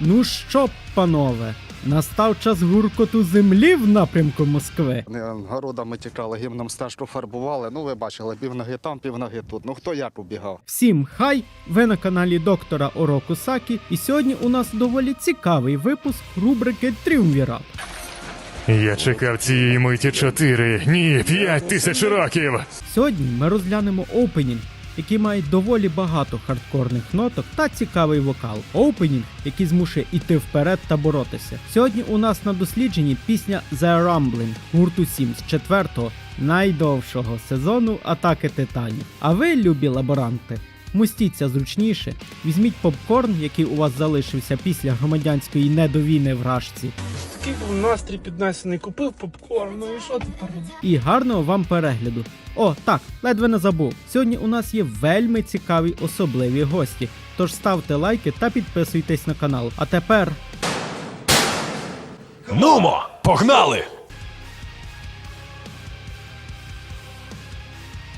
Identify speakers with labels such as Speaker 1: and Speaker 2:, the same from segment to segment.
Speaker 1: Ну що, панове, настав час гуркоту землі в напрямку Москви.
Speaker 2: Не городами тікали, гімном стежку фарбували. Ну, ви бачили, півноги там, півноги тут. Ну хто як убігав?
Speaker 1: Всім хай! Ви на каналі доктора Ороку Сакі, і сьогодні у нас доволі цікавий випуск рубрики Тріумвірат.
Speaker 3: Я чекав цієї миті чотири, ні, п'ять тисяч років.
Speaker 1: Сьогодні ми розглянемо опенінг, який має доволі багато хардкорних ноток та цікавий вокал. Опенінг, який змушує іти вперед та боротися. Сьогодні у нас на дослідженні пісня The Rumbling гурту 7 з четвертого найдовшого сезону Атаки Титанів. А ви, любі лаборанти, Мустіться зручніше, візьміть попкорн, який у вас залишився після громадянської недовійни в рашці,
Speaker 4: Такий був настрій піднесений, купив попкорн, ну і що тепер?
Speaker 1: і гарного вам перегляду. О, так, ледве не забув. Сьогодні у нас є вельми цікаві особливі гості. Тож ставте лайки та підписуйтесь на канал. А тепер
Speaker 3: Нумо, погнали!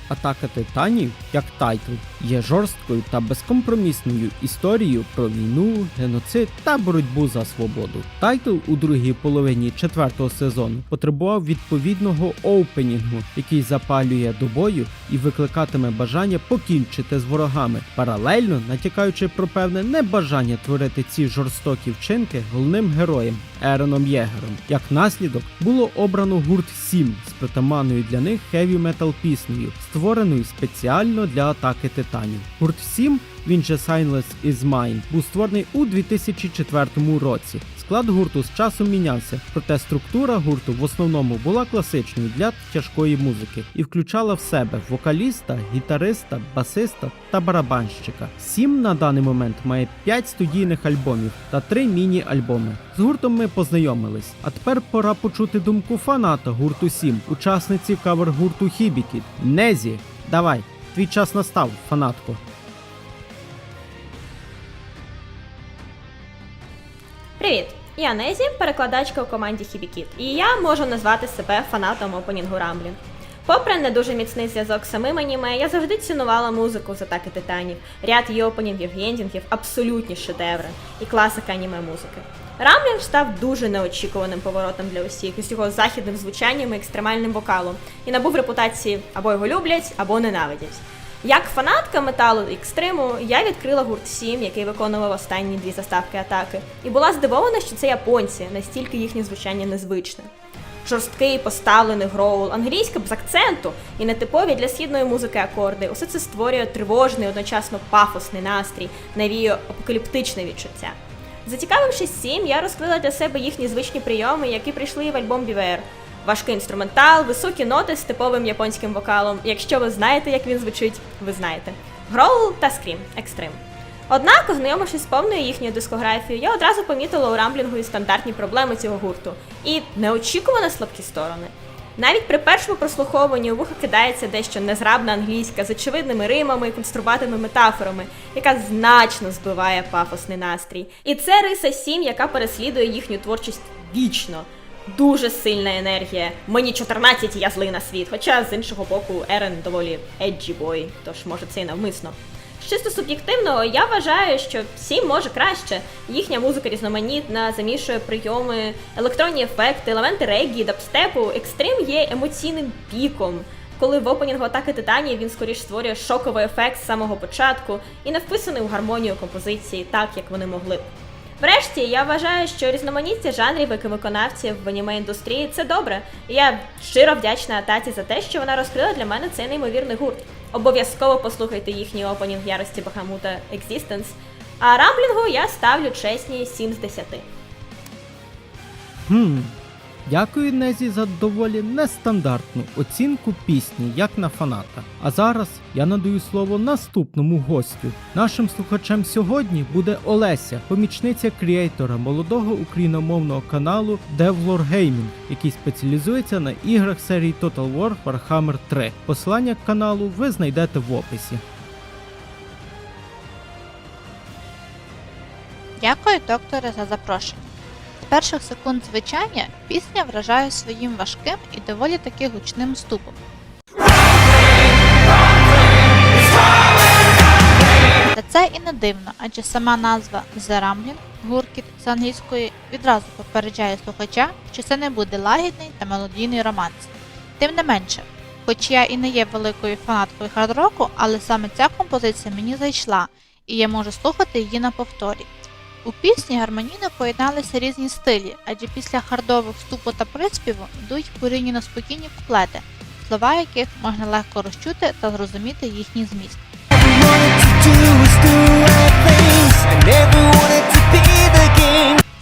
Speaker 1: Атака титанів, як тайтл, є жорсткою та безкомпромісною історією про війну, геноцид та боротьбу за свободу. Тайтл у другій половині четвертого сезону потребував відповідного оупенінгу, який запалює до бою і викликатиме бажання покінчити з ворогами, паралельно натякаючи про певне небажання творити ці жорстокі вчинки головним героєм Ероном Єгером. Як наслідок було обрано гурт 7 з притаманною для них хеві метал піснею, створеною спеціально для атаки титанів. Гурт 7, він же Silence is Mine, був створений у 2004 році. Склад гурту з часом мінявся, проте структура гурту в основному була класичною для тяжкої музики і включала в себе вокаліста, гітариста, басиста та барабанщика. Сім на даний момент має 5 студійних альбомів та 3 міні-альбоми. З гуртом ми познайомились. А тепер пора почути думку фаната гурту 7, учасниці кавер гурту Хібікіт. Незі, давай, твій час настав, фанатко.
Speaker 5: Я Незі, перекладачка у команді Хібікіт, і я можу назвати себе фанатом опенінгу Рамблінг. Попри не дуже міцний зв'язок з самим аніме, я завжди цінувала музику з атаки титанів, ряд її опенінгів і ендінгів абсолютні шедеври і класика аніме музики. Рамблінг став дуже неочікуваним поворотом для усіх з його західним звучанням і екстремальним вокалом, і набув репутації або його люблять, або ненавидять. Як фанатка металу екстриму, я відкрила гурт 7, який виконував останні дві заставки атаки, і була здивована, що це японці, настільки їхнє звучання незвичне. Жорсткий поставлений гроул, англійська з акценту і нетипові для східної музики акорди. Усе це створює тривожний, одночасно пафосний настрій, навіює апокаліптичне відчуття. Зацікавившись цим, я розкрила для себе їхні звичні прийоми, які прийшли в альбом Beware. Важкий інструментал, високі ноти з типовим японським вокалом. Якщо ви знаєте, як він звучить, ви знаєте. Гроул та скрім, екстрим. Однак, ознайомившись з повною їхньою дискографією, я одразу помітила у рамблінгу і стандартні проблеми цього гурту і неочікувано слабкі сторони. Навіть при першому прослуховуванні у вуха кидається дещо незграбна англійська з очевидними римами і конструватими метафорами, яка значно збиває пафосний настрій. І це риса 7, яка переслідує їхню творчість вічно. Дуже сильна енергія. Мені 14, я злий на світ. Хоча з іншого боку, Ерен доволі еджі бой, тож може це і навмисно. Чисто суб'єктивно, я вважаю, що всім може краще. Їхня музика різноманітна, замішує прийоми, електронні ефекти, елементи реггі, дабстепу. Екстрим є емоційним піком. Коли в опенінгу атаки титанів він скоріш створює шоковий ефект з самого початку і не вписаний у гармонію композиції, так як вони могли б. Врешті, я вважаю, що різноманіття жанрів і виконавців в аніме індустрії це добре. І я щиро вдячна таті за те, що вона розкрила для мене цей неймовірний гурт. Обов'язково послухайте їхній опенінг ярості Бахамута Existence. А рамблінгу я ставлю чесні 7 з 10.
Speaker 1: Хм. Дякую Незі за доволі нестандартну оцінку пісні, як на фаната. А зараз я надаю слово наступному гостю. Нашим слухачем сьогодні буде Олеся, помічниця кріейтора молодого україномовного каналу Devlore Gaming, який спеціалізується на іграх серії Total War Warhammer 3. Посилання к каналу ви знайдете в описі.
Speaker 6: Дякую, докторе, за запрошення. Перших секунд звучання пісня вражає своїм важким і доволі таки гучним вступом. Та це і не дивно, адже сама назва The Rambling, гуркіт з англійської відразу попереджає слухача, що це не буде лагідний та мелодійний романс. Тим не менше, хоч я і не є великою фанаткою хард-року, але саме ця композиція мені зайшла, і я можу слухати її на повторі. У пісні гармонійно поєдналися різні стилі, адже після хардових вступу та приспіву йдуть порівняно спокійні куплети, слова яких можна легко розчути та зрозуміти їхній зміст.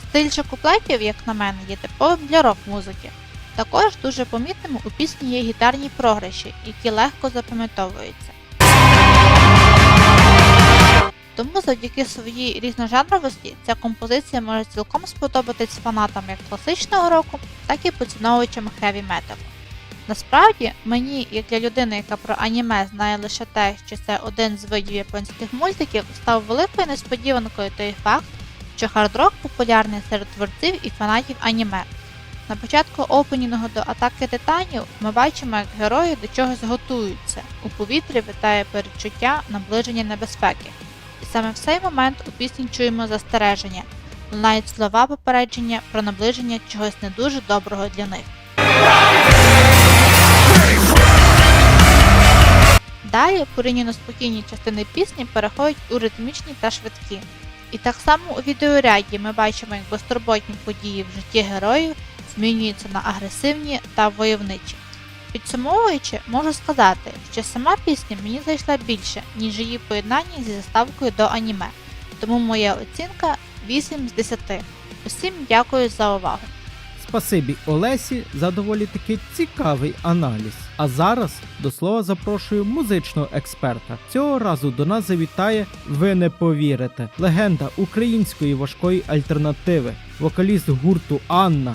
Speaker 6: Стиль куплетів, як на мене, є типовим для рок-музики. Також дуже помітними у пісні є гітарні програші, які легко запам'ятовуються. Тому завдяки своїй різножанровості ця композиція може цілком сподобатись фанатам як класичного року, так і поціновувачам хеві металу. Насправді, мені, як для людини, яка про аніме знає лише те, що це один з видів японських мультиків, став великою несподіванкою той факт, що хард-рок популярний серед творців і фанатів аніме. На початку опенінгу до атаки титанів ми бачимо, як герої до чогось готуються. У повітрі витає передчуття наближення небезпеки. Саме в цей момент у пісні чуємо застереження, лунають слова попередження про наближення чогось не дуже доброго для них. Далі порівняно спокійні частини пісні переходять у ритмічні та швидкі. І так само у відеоряді ми бачимо, як безтурботні події в житті героїв змінюються на агресивні та войовничі. Підсумовуючи, можу сказати, що сама пісня мені зайшла більше, ніж її поєднання зі заставкою до аніме. Тому моя оцінка 8 з 10. Усім дякую за увагу.
Speaker 1: Спасибі Олесі за доволі таки цікавий аналіз. А зараз до слова запрошую музичного експерта. Цього разу до нас завітає, ви не повірите, легенда української важкої альтернативи, вокаліст гурту Анна.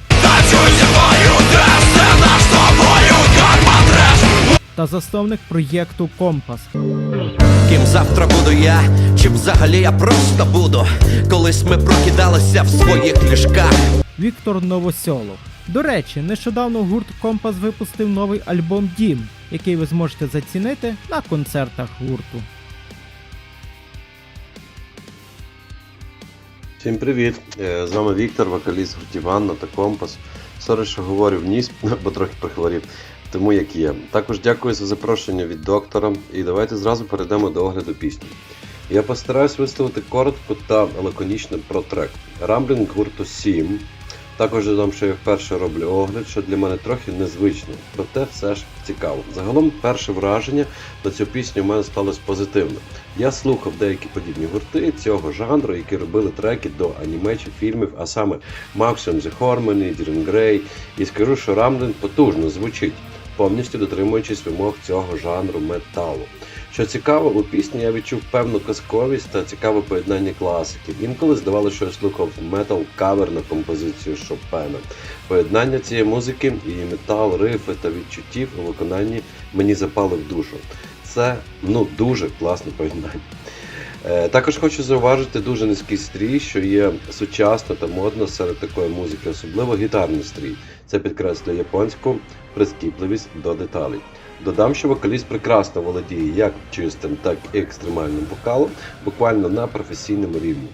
Speaker 1: Та засновник проєкту Компас.
Speaker 7: Ким завтра буду я, чи взагалі я просто буду. Колись ми прокидалися в своїх ліжках.
Speaker 1: Віктор Новосьолов. До речі, нещодавно гурт Компас випустив новий альбом Дім, який ви зможете зацінити на концертах гурту.
Speaker 8: Всім привіт! Е, З вами Віктор, вокаліст гуртів Анна та Компас. Сорі, що говорю в ніс, бо трохи прихворів. Тому як є. Також дякую за запрошення від доктора. І давайте зразу перейдемо до огляду пісні. Я постараюсь висловити коротко та лаконічно про трек. Рамблінг гурту 7. Також додам, що я вперше роблю огляд, що для мене трохи незвично, проте все ж цікаво. Загалом, перше враження на цю пісню у мене сталося позитивне. Я слухав деякі подібні гурти цього жанру, які робили треки до аніме чи фільмів, а саме Maximum The Harmony, Дірен Грей, і скажу, що Рамблін потужно звучить, повністю дотримуючись вимог цього жанру металу. Що цікаво, у пісні я відчув певну казковість та цікаве поєднання класиків. Інколи здавалося, що я слухав метал кавер на композицію Шопена. Поєднання цієї музики, її метал, рифи та відчуттів у виконанні мені запали в душу. Це ну дуже класне поєднання. Е, Також хочу зауважити дуже низький стрій, що є сучасно та модно серед такої музики, особливо гітарний стрій. Це підкреслює японську прискіпливість до деталей. Додам, що вокаліст прекрасно володіє як чистим, так і екстремальним вокалом, буквально на професійному рівні.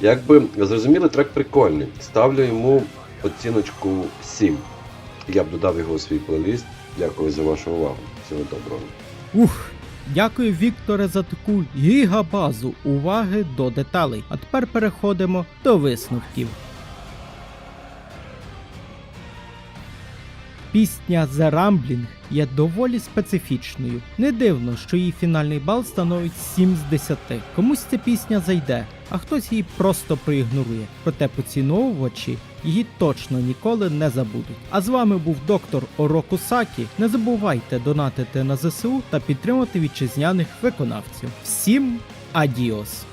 Speaker 8: Якби зрозуміли, трек прикольний. Ставлю йому оціночку 7. Я б додав його у свій плейліст. Дякую за вашу увагу. Всього доброго.
Speaker 1: Ух! Дякую, Вікторе, за таку гігабазу уваги до деталей. А тепер переходимо до висновків. Пісня The Rambling є доволі специфічною. Не дивно, що її фінальний бал становить 7 з 10. Комусь ця пісня зайде, а хтось її просто проігнорує. Проте поціновувачі її точно ніколи не забудуть. А з вами був доктор Ороку Сакі. Не забувайте донатити на ЗСУ та підтримати вітчизняних виконавців. Всім адіос!